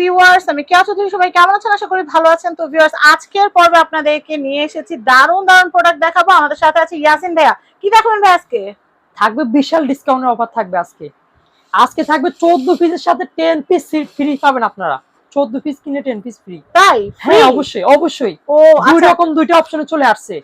Viewers আমি কেয়া চৌধুরী সবাই কেমন আছেন? আশা করি ভালো আছেন। তো ভিউয়ার্স আজকের পর্বে আপনাদেরকে নিয়ে এসেছি দারুণ দারুণ প্রোডাক্ট দেখাবো। আমাদের সাথে আছে ইয়াসিন ভাইয়া। কি দেখাবেন ভাই আজকে? থাকবে বিশাল ডিসকাউন্টের অফার থাকবে আজকে। আজকে থাকবে চোদ্দ পিসের সাথে টেন পিস ফ্রি পাবেন আপনারা। চোদ্দ পিস কিনে পিস ফ্রি তাই? হ্যাঁ অবশ্যই অবশ্যই। ও দুই আচ্ছা। রকম দুইটা অপশনে চলে আসছে।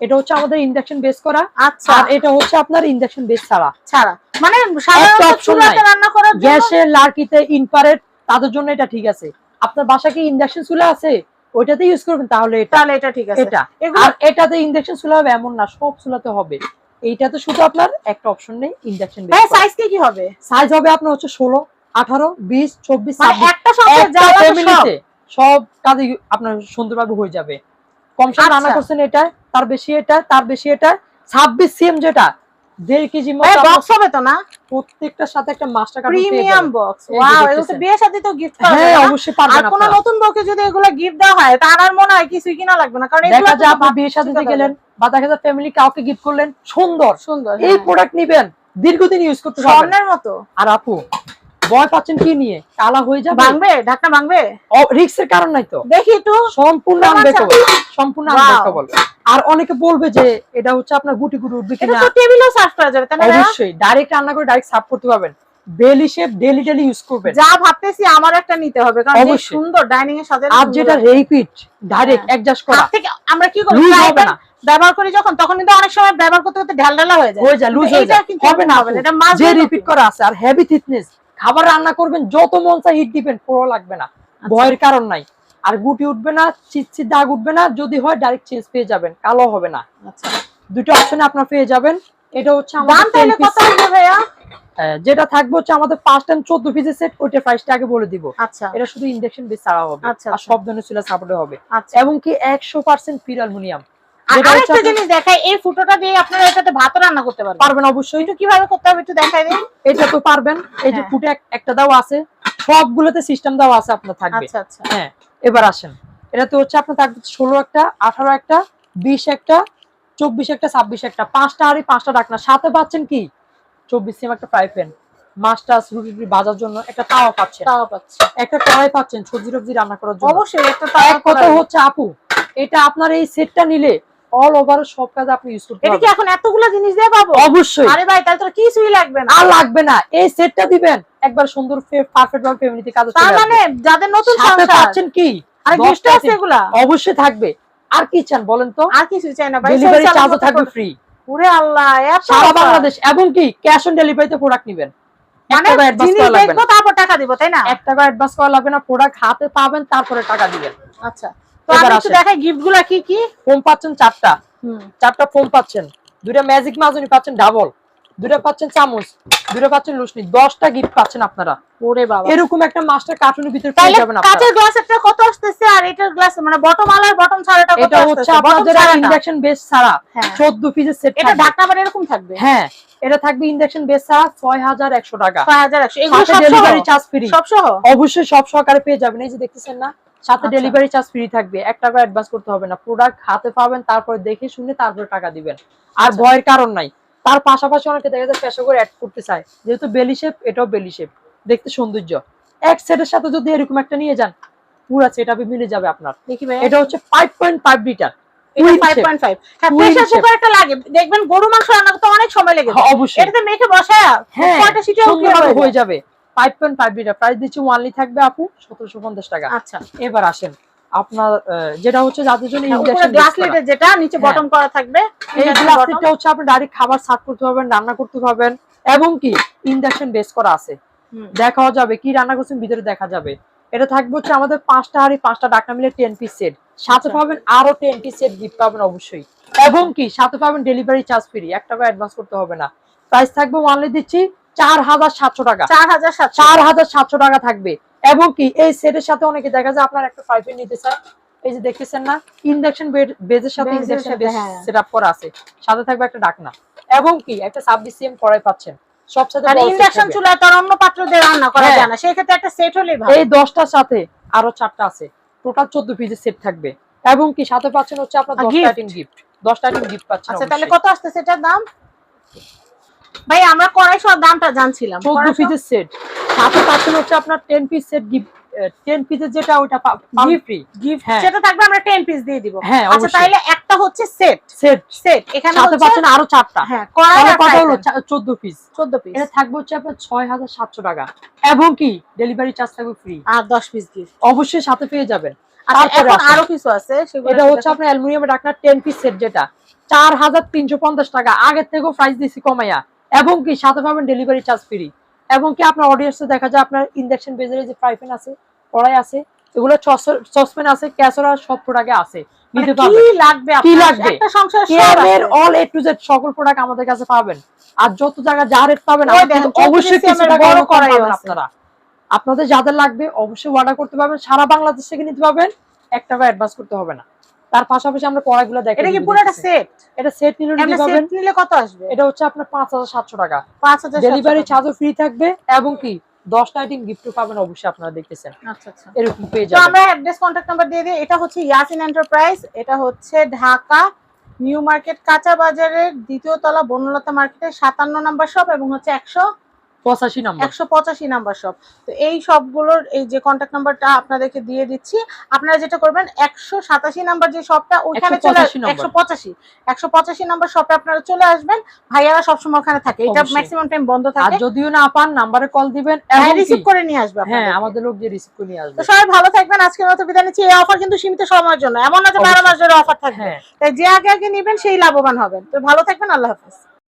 এটা হচ্ছে আমাদের ইন্ডাকশন বেস করা। আচ্ছা। আর এটা হচ্ছে আপনার ইন্ডাকশন বেস ছাড়া। ছাড়া। মানে সাধারণত। রান্না করার জন্য গ্যাসের লার্কিতে ইনফ্রারেড তাদের জন্য এটা ঠিক আছে। আপনার বাসা কি ইন্ডাকশন চুলা আছে? ওইটাতে ইউজ করবেন তাহলে তাহলে এটা ঠিক আছে। এটা। আর এটাতে ইন্ডাকশন চুলা হবে এমন না সব চুলাতে হবে। এইটাতে শুধু আপনার একটা অপশন নেই ইন্ডাকশন ভাই সাইজ কি কি হবে? সাইজ হবে আপনার হচ্ছে ষোলো আঠারো বিশ চব্বিশ মানে ছাব্বিশ। একটা সংসার যা সব ফ্যামিলিতে সব। কাজে আপনার সুন্দরভাবে হয়ে যাবে। কম সময় রান্না আচ্ছা। করছেন এটা তার বেশি এটা তার বেশি এটা ছাব্বিশ সিএম যেটা দেড় কেজি বক্স হবে তো না? প্রত্যেকটার সাথে একটা master card premium box wow এগুলো তো বিয়ের সাথে তো গিফট করা হ্যাঁ? অবশ্যই আর কোনো নতুন বউকে যদি এগুলো গিফট দেওয়া হয় তার আর মনে হয় কিছুই কিনা লাগবে না কারণ এগুলো আপনি বিয়ের সাথে গেলেন বা দেখা যায় ফ্যামিলি কাউকে গিফট করলেন। সুন্দর। সুন্দর এই হ্যাঁ। প্রোডাক্ট নিবেন দীর্ঘদিন ইউজ করতে পারবেন। স্বর্ণের মতো। আর আপু ভয় পাচ্ছেন কি নিয়ে? কালা হয়ে যাবে? ভাঙবে? ঢাকনা ভাঙবে? রিক্সের কারণ নাই তো? দেখি একটু। সম্পূর্ণ সম্পূর্ণ আর অনেকে বলবে যে এটা হচ্ছে আপনার গুটি গুটি উঠবে এটা কিনা? তো টেবিলও সার্ভ করা যাবে তাই না অবশ্যই ডাইরেক্ট রান্না করে ডাইরেক্ট সার্ভ করতে পারবেন। শেপ ডেলি ডেলি ইউজ করবেন। যা ভাবতেছি আমার একটা নিতে হবে কারণ অবশ্যই। সুন্দর ডাইনিং এর সাথে আর যেটা রিপিট ডাইরেক্ট। অ্যাডজাস্ট করা। থেকে আমরা কি করি লুজ হবে না। ব্যবহার করি যখন তখন কিন্তু অনেক সময় ব্যবহার করতে করতে হয়ে যায়। হয়ে যায় লুজ হয়ে যায়। হবে না। হবে না, এটা মাছ যে রিপিট করা আছে আর হেভি থিকনেস খাবার রান্না করবেন যত মন চাই হিট দিবেন পুরো লাগবে না। আচ্ছা। ভয়ের কারণ নাই। আর গুটি উঠবে না চিচ্ছি দাগ উঠবে না যদি হয় ডাইরেক্ট চেঞ্জ পেয়ে যাবেন কালো হবে না। আচ্ছা। দুটো অপশনে আপনার পেয়ে যাবেন। এটা হচ্ছে আমাদের তাহলে কত হবে ভাইয়া? যেটা থাকবে হচ্ছে আমাদের পাঁচ টাইম চোদ্দ পিসের সেট ওইটার প্রাইসটা আগে বলে দিব। আচ্ছা। এটা শুধু ইন্ডাকশন বেস ছাড়া হবে। আচ্ছা, আর আচ্ছা। সব ধরনের চুলা সাপোর্টে হবে। আচ্ছা। এবং কি একশো পার্সেন্ট ফির অ্যালুমিনিয়াম আর যেটা হচ্ছে আরেকটা জিনিস দেখাই এই ফুটোটা দিয়ে আপনারা এটাতে ভাত রান্না করতে পারবেন। পারবেন অবশ্যই। কীভাবে করতে হবে একটু দেখাই দিন। এটা তো পারবেন এই যে হ্যাঁ। ফুটে একটা দাও আছে সবগুলোতে সিস্টেম দেওয়া আছে আপনার থাকবে। আচ্ছা আচ্ছা। হ্যাঁ এবার আসেন। এটা তো হচ্ছে আপনার থাকবে ষোলো একটা আঠারো একটা বিশ একটা চব্বিশ একটা ছাব্বিশ একটা। পাঁচটা আড়ি পাঁচটা ডাকনা। সাথে পাচ্ছেন কি? চব্বিশ সিম একটা ফ্রাই প্যান মাছটা রুটি ভাজার জন্য একটা তাওয়া পাচ্ছেন। একটা কড়াই পাচ্ছেন সবজি টবজি রান্না করার জন্য। অবশ্যই একটা তাওয়া কথা হচ্ছে আপু এটা আপনার এই সেটটা নিলে অল ওভার সব কাজে আপনি ইউজ করতে এটা কি পারবেন। এখন এতগুলো জিনিস দিয়ে পাবো? অবশ্যই। আরে ভাই তাহলে তো কিছুই লাগবে না। আর লাগবে না। এই সেটটা দিবেন। একবার সুন্দর পারফেক্ট ভাবে ফ্যামিলিতে কাজ তার মানে যাদের নতুন সংসার। পাচ্ছেন কি? আর দশটা গিফট আছে এগুলা। অবশ্যই থাকবে। আর কি চান বলেন তো? আর কিছু চাই না ভাই। ডেলিভারি চার্জও থাকবে ফ্রি ওরে আল্লাহ এত সারা বাংলাদেশ। এবং কি ক্যাশ অন ডেলিভারিতে প্রোডাক্ট নেবেন। মানে জিনিস দেখব তারপর টাকা দিব তাই না? এক টাকা অ্যাডভান্স করা লাগবে না। প্রোডাক্ট হাতে পাবেন তারপরে টাকা দিবেন। আচ্ছা। তো এবার আমি একটু দেখাই গিফটগুলা কি কি? ফোম পাচ্ছেন চারটা। হুম। চারটা ফোম পাচ্ছেন। দুইটা ম্যাজিক মাজনি পাচ্ছেন ডাবল দুইটা পাচ্ছেন চামচ। দুইটা পাচ্ছেন লুসনি দশটা গিফট পাচ্ছেন আপনারা। ওরে বাবা। এরকম একটা মাস্টার কার্টুনের ভিতরে পেয়ে তাহলে যাবেন আপনারা। কাঁচের গ্লাসেরটা কত আসতেছে? আর এটার গ্লাস মানে বটম আলার বটম ছাড়াটা কত এটা হচ্ছে ছাড়াটা। ইন্ডাকশন বেস ছাড়া। হ্যাঁ। 14 পিসের সেট এটা ঢাকনা এরকম থাকবে? হ্যাঁ এটা থাকবে ইন্ডাকশন বেস ছাড়া 6100 টাকা। 6100 এগুলো সব ডেলিভারি চার্জ ফ্রি সব সহ? অবশ্যই সব সহকারে পেয়ে যাবেন। এই যে দেখতেছেন না সাথে। ডেলিভারি চার্জ ফ্রি থাকবে। এক টাকা অ্যাডভান্স করতে হবে না। প্রোডাক্ট হাতে পাবেন তারপরে দেখে শুনে তারপরে টাকা দিবেন। আর আচ্ছা। ভয়ের কারণ নাই। তার পাশাপাশি অনেকে দেখা যায় পেশা করে অ্যাড করতে চায়। যেহেতু বেলি শেপ এটাও বেলি শেপ দেখতে সৌন্দর্য। এক সেটের সাথে যদি এরকম একটা নিয়ে যান পুরা সেট আপে মিলে যাবে আপনার। দেখি ভাই এটা হচ্ছে ফাইভ পয়েন্ট ফাইভ লিটার এটা twin shape। 5.5 হ্যাঁ Twin প্রেসার shape। কুকার একটা লাগে। দেখবেন গরু মাংস রান্না করতে অনেক সময় লেগে অবশ্যই। এটাতে মেখে বসায়া হ্যাঁ হয়ে যাবে। Five point five litre price দিচ্ছি ওয়ানলি থাকবে আপু সতেরোশো পঞ্চাশ টাকা। আচ্ছা। এবার আসেন। আপনার যেটা হচ্ছে যাদের জন্য হ্যাঁ, উপরে গ্লাস যেটা নিচে হ্যাঁ। বটম করা থাকবে এই গ্লাস। হচ্ছে আপনি ডাইরেক্ট খাবার সার্ভ করতে পারবেন রান্না করতে পারবেন এবং কি ইন্ডাকশন বেস করা আছে। দেখাও যাবে কি রান্না করছেন ভিতরে দেখা যাবে। এটা থাকবে হচ্ছে আমাদের পাঁচটা হাড়ি পাঁচটা ডাকনা মিলে টেন পিস সেট সাথে আচ্ছা। পাবেন আরও টেন পিস সেট গিফট পাবেন অবশ্যই। এবং কি সাথে পাবেন ডেলিভারি চার্জ ফ্রি এক টাকা অ্যাডভান্স করতে হবে না। প্রাইস থাকবে ওয়ানলি দিচ্ছি চার হাজার সাতশো টাকা। চার হাজার সাতশো টাকা থাকবে। এবং কি এই সেটের সাথে অনেকে দেখা যায় আপনার একটা প্যান নিতে চান এই যে দেখতেছেন না ইন্ডাকশন বেজের সাথে ইন্ডাকশন বেজ হ্যাঁ। সেট আপ করা আছে। সাথে থাকবে একটা ডাকনা। এবং কি একটা ছাব্বিশ সিএম কড়াই পাচ্ছেন সবসাথে আর বড় ইন্ডাকশন। চুলায় তার অন্য পাত্র দিয়ে রান্না করা হ্যাঁ। যায় না। সেই ক্ষেত্রে একটা সেট হলেই ভালো। এই দশটার সাথে আরও চারটা আছে। টোটাল চোদ্দ পিসের সেট থাকবে। এবং কি সাথে পাচ্ছেন হচ্ছে আপনার আর দশটা gift? আইটেম গিফট দশটা আইটেম গিফট পাচ্ছেন আচ্ছা তাহলে কত আসতেছে সেটার দাম? ভাই আমরা কড়াই সব দামটা জানছিলাম। চোদ্দ কড়াই সহ- পিসের সেট সাথে পাচ্ছেন হচ্ছে আপনার ten piece set gift ten পিসের যেটা ওটা ফ্রি গিফট। সেটা থাকবে আমরা 10 পিস দিয়ে দিব। হ্যাঁ, আচ্ছা। তাইলে একটা হচ্ছে সেট সেট সেট এখানে সাথে পাচ্ছেন আরও চারটা। হ্যাঁ কড়াই হলো? pan, চোদ্দ পিস 14 পিস এটা থাকবে হচ্ছে আপনার ছয় হাজার সাতশো টাকা। এবং কি? ডেলিভারি চার্জ থাকবে ফ্রি আর 10 পিস গিফট অবশ্যই সাথে পেয়ে যাবেন। আচ্ছা এখন আরও কিছু আছে সেগুলো এটা হচ্ছে আপনার অ্যালুমিনিয়ামের ঢাকনা টেন পিস সেট যেটা। চার হাজার তিনশো পঞ্চাশ টাকা। আগের থেকেও প্রাইস দিচ্ছি কমাইয়া। এবং কি সাথে পাবেন ডেলিভারি চার্জ ফ্রি এবং কি আপনার অডিয়েন্সে দেখা যায় আপনার ইন্ডাকশন বেজের যে ফ্রাই প্যান আছে কড়াই আছে এগুলো সসপ্যান আছে ক্যাসরা সব প্রোডাক্টে আছে। নিতে মানে কি পারবেন। লাগবে কি লাগবে? একটা সংসার। অল এ টু জেড সকল প্রোডাক্ট আমাদের কাছে পাবেন। আর যত জায়গা যা রেট পাবেন ওই আমাদের দেখেন, কিন্তু 34 অবশ্যই কিছু বড় আছে। আপনারা। আপনাদের যাদের লাগবে অবশ্যই অর্ডার করতে পারবেন। সারা বাংলাদেশ থেকে নিতে পারবেন এক টাকা অ্যাডভান্স করতে হবে না। তার পাশাপাশি আমরা কড়াইগুলো দেখে এটা কি পুরোটা সেট এটা সেট নিলে নিতে সেট নিলে কত আসবে? এটা হচ্ছে আপনার পাঁচ হাজার সাতশো টাকা। 5000 ডেলিভারি চার্জও ফ্রি থাকবে এবং কি? দশটা আইটেম গিফট পাবেন অবশ্যই আপনারা দেখতেছেন। আচ্ছা আচ্ছা। এরকম পেয়ে যাবেন। তো আমরা অ্যাড্রেস কন্ট্যাক্ট নাম্বার দিয়ে দিই। এটা হচ্ছে ইয়াসিন এন্টারপ্রাইজ এটা হচ্ছে ঢাকা নিউ মার্কেট কাঁচা বাজারের দ্বিতীয় তলা বনলতা মার্কেটের সাতান্ন নম্বর শপ এবং হচ্ছে একশো পঁচাশি নাম্বার। একশো পঁচাশি নাম্বার শপ তো এই সবগুলোর এই যে কন্ট্যাক্ট নাম্বারটা আপনাদেরকে দিয়ে দিচ্ছি। আপনারা যেটা করবেন একশো সাতাশি নাম্বার যে ওইখানে চলে একশো পঁচাশি একশো পঁচাশি। নাম্বার শপে আপনারা চলে আসবেন। ভাইয়ারা সবসময় ওখানে থাকে। এটা ম্যাক্সিমাম টাইম বন্ধ আর থাকে। যদিও না পান নাম্বারে কল দিবেন রিসিভ করে নিয়ে আসবে হ্যাঁ আমাদের লোক যে রিসিভ করে নিয়ে আসবে। তো সবাই ভালো থাকবেন। আজকের মতো বিদায় নিচ্ছি। এই অফার কিন্তু সীমিত সময়ের জন্য। এমন না যে বারো মাস ধরে অফার থাকবে। হ্যাঁ। তাই যে আগে আগে নেবেন সেই লাভবান হবেন। তো ভালো থাকবেন। আল্লাহ হাফেজ।